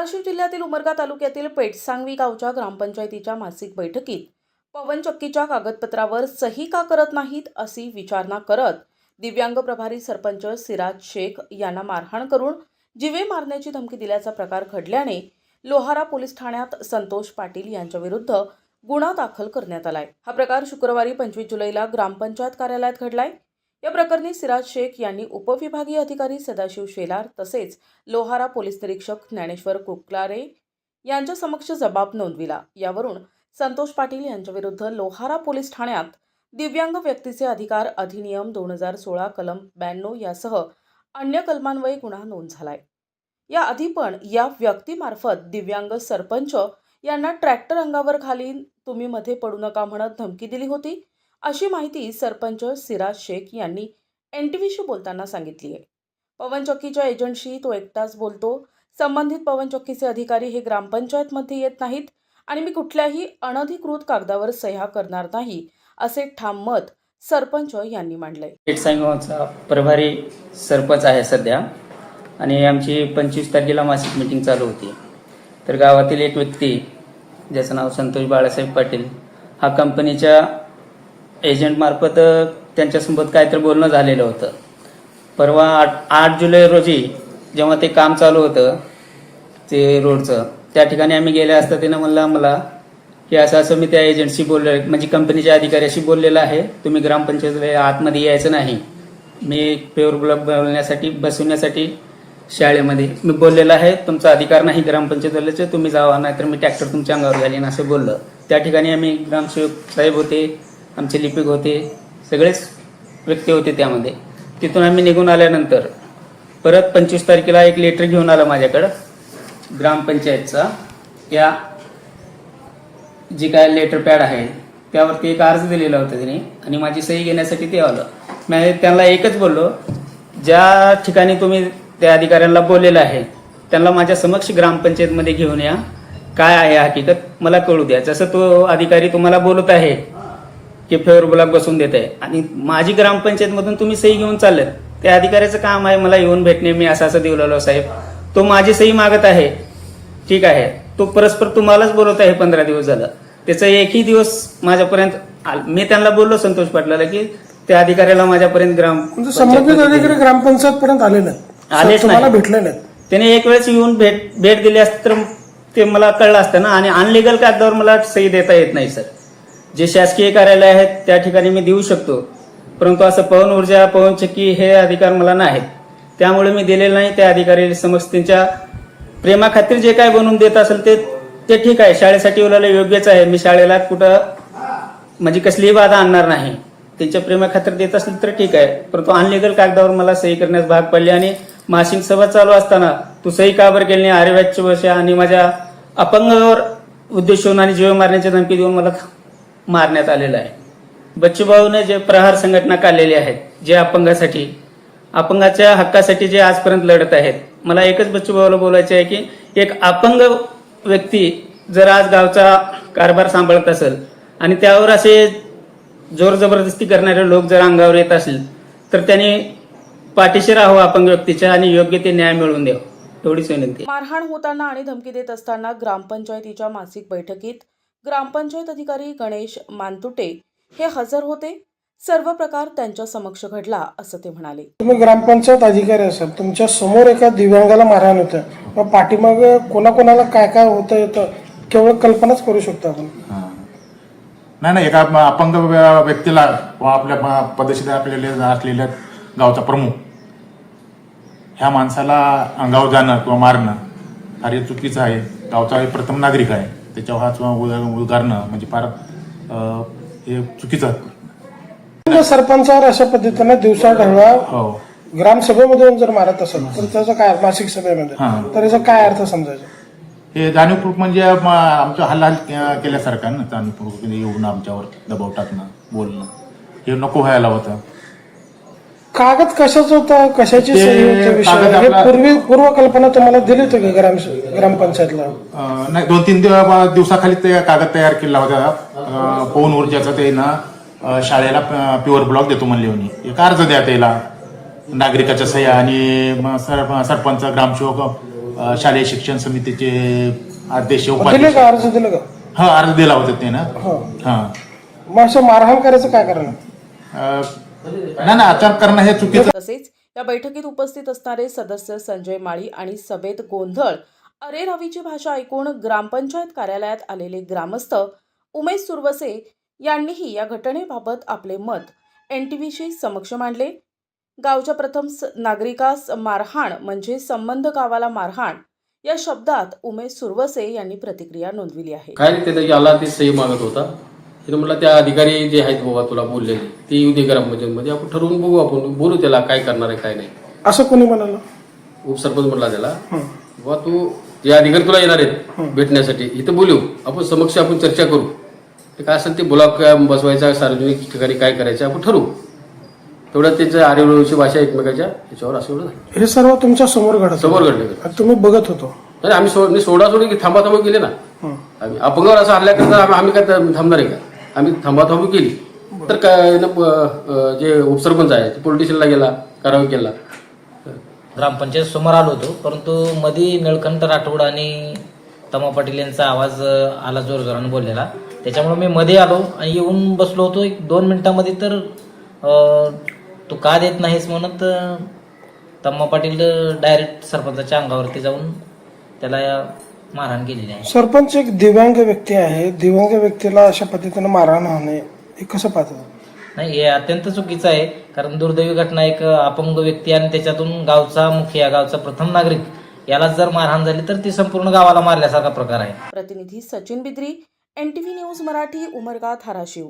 धाराशिव जिल्ह्यातील उमरगा तालुक्यातील पेटसांगवी गावच्या ग्रामपंचायतीच्या मासिक बैठकीत पवनचक्कीच्या कागदपत्रावर सही का करत नाहीत अशी विचारणा करत दिव्यांग प्रभारी सरपंच सिराज शेख यांना मारहाण करून जिवे मारण्याची धमकी दिल्याचा प्रकार घडल्याने लोहारा पोलीस ठाण्यात संतोष पाटील यांच्याविरुद्ध गुन्हा दाखल करण्यात आलाय. हा प्रकार शुक्रवारी पंचवीस जुलैला ग्रामपंचायत कार्यालयात घडलाय. या प्रकरणी सिराज शेख यांनी उपविभागीय अधिकारी सदाशिव शेलार तसेच लोहारा पोलीस निरीक्षक ज्ञानेश्वर कुकलारे यांच्या समक्ष जबाब नोंदविला. यावरून संतोष पाटील यांच्याविरुद्ध लोहारा पोलीस ठाण्यात दिव्यांग व्यक्तीचे अधिकार अधिनियम दोन हजार सोळा कलम ब्याण्णव यासह अन्य कलमान्वये गुन्हा नोंद झालाय. या आधी पण या व्यक्तीमार्फत दिव्यांग सरपंच यांना ट्रॅक्टर अंगावर घालीन तुम्ही मध्ये पडू नका म्हणत धमकी दिली होती. अशी माहिती सरपंच सिराज शेख यांनी एन टी व्हीशी बोलताना सांगितली आहे पवनचक्कीच्या एजंटशी तो एकटाच बोलतो. संबंधित पवनचक्कीचे अधिकारी हे ग्रामपंचायतमध्ये येत नाहीत आणि मी कुठल्याही अनधिकृत कागदावर सह्या करणार नाही असे ठाम मत सरपंच यांनी मांडलंय. पेटसांगावचा प्रभारी सरपंच आहे सध्या आणि आमची पंचवीस तारखेला मासिक मीटिंग चालू होती. तर गावातील एक व्यक्ती ज्याचं नाव संतोष बाळासाहेब पाटील हा कंपनीच्या एजंटमार्फत त्यांच्यासोबत काहीतरी बोलणं झालेलं होतं. परवा आठ आठ जुलै रोजी जेव्हा ते काम चालू होतं ते रोडचं त्या ठिकाणी आम्ही गेले असता त्यानं म्हणलं आम्हाला की असं असं मी त्या एजंटशी बोललो म्हणजे कंपनीच्या अधिकाऱ्याशी बोललेलं आहे तुम्ही ग्रामपंचायतीला आतमध्ये यायचं नाही. मी पेवर ब्लॉक बनवण्यासाठी बसवण्यासाठी शाळेमध्ये मी बोललेलं आहे तुमचा अधिकार नाही ग्रामपंचायतीला तुम्ही जावा नाहीतर मी ट्रॅक्टर तुमच्या अंगावर घालीन असं बोललं. त्या ठिकाणी आम्ही ग्रामसेवक साहेब होते आमचे लिपिक होते सगळेच व्यक्ती होते त्यामध्ये. तिथून आम्ही निघून आल्यानंतर परत पंचवीस तारखेला एक लेटर घेऊन आला माझ्याकडं ग्रामपंचायतचा. या जी काय लेटर पॅड आहे त्यावरती एक अर्ज दिलेला होता त्याने आणि माझी सही घेण्यासाठी ते आलं. मी त्यांना एकच बोललो ज्या ठिकाणी तुम्ही त्या अधिकाऱ्यांना बोललेलं आहे त्यांना माझ्या समक्ष ग्रामपंचायतमध्ये घेऊन या. काय आहे हकीकत मला कळू द्या. जसं तो अधिकारी तुम्हाला बोलत आहे की फेवर ब्लॉक बसून देत आहे. आणि माझी ग्रामपंचायतमधून तुम्ही सही घेऊन चाललेत. त्या अधिकाऱ्याचं काम आहे मला येऊन भेटणे मी असं असं देऊ साहेब. तो माझी सही मागत आहे. ठीक आहे. तो परस्पर तुम्हालाच बोलत आहे पंधरा दिवस झालं. त्याचा एकही दिवस माझ्यापर्यंत मी त्यांना बोललो संतोष पाटलाला की त्या अधिकाऱ्याला माझ्यापर्यंत ग्राम म्हणजे संबंधित अधिकारी ग्रामपंचायत पर्यंत आले नाहीत. आलेच नाही. भेटले नाहीत. त्याने एक वेळेस येऊन भेट भेट दिली असती तर ते मला कळलं असतं ना. आणि अनलिगल कागदावर मला सही देता येत नाही सर. जे शासकीय कार्यालय आहेत त्या ठिकाणी मी देऊ शकतो. परंतु असं पवन ऊर्जा पवन चक्की हे अधिकार मला नाहीत. त्यामुळे मी दिलेलं नाही त्या अधिकारी समक्ष त्यांच्या प्रेमाखातीर जे काय बनवून देत असेल ते ते ठीक आहे. शाळेसाठी उलाला योग्यच आहे. मी शाळेला कुठं म्हणजे कसलीही बाधा आणणार नाही. त्यांच्या प्रेमाखातीर देत असेल तर ठीक आहे. परंतु अनलिगल कागदावर मला सही करण्यास भाग पडले आणि मासिक सभा चालू असताना तू सही का बरं केली नाही? आर्यव्याजची वर्ष आणि माझ्या अपंगावर उद्देशून आणि जीव मारण्याची धमकी देऊन मला मारण्यात आलेलं आहे. बच्चूभाऊने जे प्रहार संघटना काढलेली आहेत जे अपंगासाठी अपंगाच्या हक्कासाठी जे आजपर्यंत लढत आहेत मला एकच बच्चूभाऊला बोलायचे आहे की एक अपंग व्यक्ती जर आज गावचा कारभार सांभाळत असेल आणि त्यावर असे जोर जबरदस्ती करणारे लोक जर अंगावर येत असतील तर त्यांनी पाठीशी राहावं अपंग व्यक्तीच्या आणि योग्य ते न्याय मिळवून द्यावं. एवढीच विनंती. मारहाण होताना आणि धमकी देत असताना ग्रामपंचायतीच्या मासिक बैठकीत ग्रामपंचायत अधिकारी गणेश मानतुटे हे हजर होते. सर्व प्रकार त्यांच्या समक्ष घडला असं ते म्हणाले. तुम्ही ग्रामपंचायत अधिकारी असाल तुमच्यासमोर एका दिव्यांगाला मारहाण होतं. मग पाठीमाग कोणाकोणाला काय काय होतं येतं केवळ कल्पनाच करू शकतो आपण. हा. नाही नाही एका अपंग व्य- व्यक्तीला व आपल्या प- पदशीर आपलेले असलेल्या गावचा प्रमुख ह्या माणसाला अंगावर जाणं किंवा मारणं फार हे चुकीचं आहे. गावचा हे प्रथम नागरिक आहे. त्याच्यावर हाच उदा- उगारणं म्हणजे फार हे चुकीचं सरपंचावर अशा पद्धतीने दिवसा ढवळा हो. ग्रामसभेमधून जर मारत असेल तर त्याचा काय मासिक सभेमध्ये. तर याचा काय अर्थ समजायचा? हे जाणीवपूर्वक म्हणजे म- आमचं हालहाल के- केल्यासारखं ना जाणीवपूर्वक. म्हणजे येऊन आमच्यावर दबाव टाकणं बोलणं. हे नको व्हायला होतं. कागद कशाचं होता? कशाची ते सही होती? विषय कागद हे आपला- पूर्वी पूर्वकल्पना तुम्हाला दिली होती का ग्राम ग्रामपंचायतला? अं, नाही दोन तीन दिव- दिवसाखाली ते कागद तयार केला होता. अं, पवन ऊर्जाचा ते ना अं, शाळेला प्युअर ब्लॉक देतो म्हणले होणी एक अर्ज द्या त्याला. नागरिकाच्या सह्या आणि म- सर- सरपंच ग्रामसेवक अ, शालेय शिक्षण समितीचे अध्यक्ष दिले उपाध्यक्ष. का? अर्ज दिलं का? हा अर्ज दिला होता ते ना हो. हा. मग असं मारहाण करायचं काय कारण? अ, नाही ना अचानक करणं हे चुकीचं तसेच या बैठकीत उपस्थित असणारे सदस्य संजय माळी आणि सभेत गोंधळ. अरे रवीची भाषा ऐकून ग्रामपंचायत कार्यालयात आलेले ग्रामस्थ उमेश सुरवसे यांनीही या घटनेबाबत आपले मत एन टी व्हीशी समक्ष मांडले. गावच्या प्रथम नागरिकास मारहाण म्हणजे संबंध गावाला मारहाण या शब्दात उमेश सुरवसे यांनी प्रतिक्रिया नोंदविली आहे. काय आला ते सही मागत होता? तिने म्हटलं त्या अधिकारी जे आहेत बाबा तुला बोललेले ते येऊ दे ग्रामपंचायतमध्ये आपण ठरवून बघू आपण. बोलू त्याला काय करणार आहे काय नाही. असं कोणी म्हणालं? उपसरपंच म्हटला त्याला बाबा तू जे अधिकारी तुला येणार आहेत भेटण्यासाठी इथं बोलू. आपण समक्ष आपण चर्चा करू. ते काय असेल ते ब्लॉक बसवायचा सार्वजनिक ठिकाणी काय करायचं आपण ठरवू. तेवढं त्यांचं आरेवळीची भाषा एकमेकाच्या याच्यावर असं एवढं झालं. हे सर्व तुमच्यासमोर घडत. समोर घडलं. आणि तुम्ही बघत होतो. नाही आम्ही सोड मी सोडा सोडी थांबा थांबा केले ना. आम्ही अपंगावर असं हल्ल्याकरता आम्ही आम्ही काय थांबणार आहे का? आम्ही थांबाथांबी केली. तर काय ना प- जे उपसरपंच आहे ते पोलीस स्टेशनला गेला कारवाई केला. ग्रामपंचायत समोर आलो होतो परंतु मध्ये निळकंठ राठोड आणि तमा पाटील यांचा आवाज अ, आला जोर जोराने बोललेला. त्याच्यामुळे मी मध्ये आलो आणि येऊन बसलो होतो. एक दोन मिनिटांमध्ये तर अ, तू का देत नाहीस म्हणत अ, तम्मा पाटील डायरेक्ट सरपंचाच्या अंगावरती जाऊन त्याला मारहाण केलेली आहे. सरपंच एक दिव्यांग व्यक्ती आहे. दिव्यांग व्यक्तीला अशा पद्धतीने मारहाण होणे हे कसं पाहतात नाही हे अत्यंत चुकीचं आहे. कारण दुर्दैवी घटना एक अपंग व्यक्ती आणि त्याच्यातून गावचा मुखिया गावचा प्रथम नागरिक यालाच जर मारहाण झाली तर ती संपूर्ण गावाला मारल्यासारखा प्रकार आहे. प्रतिनिधी Sachin Bidri N T V news Marathi Umarga Dharashiv.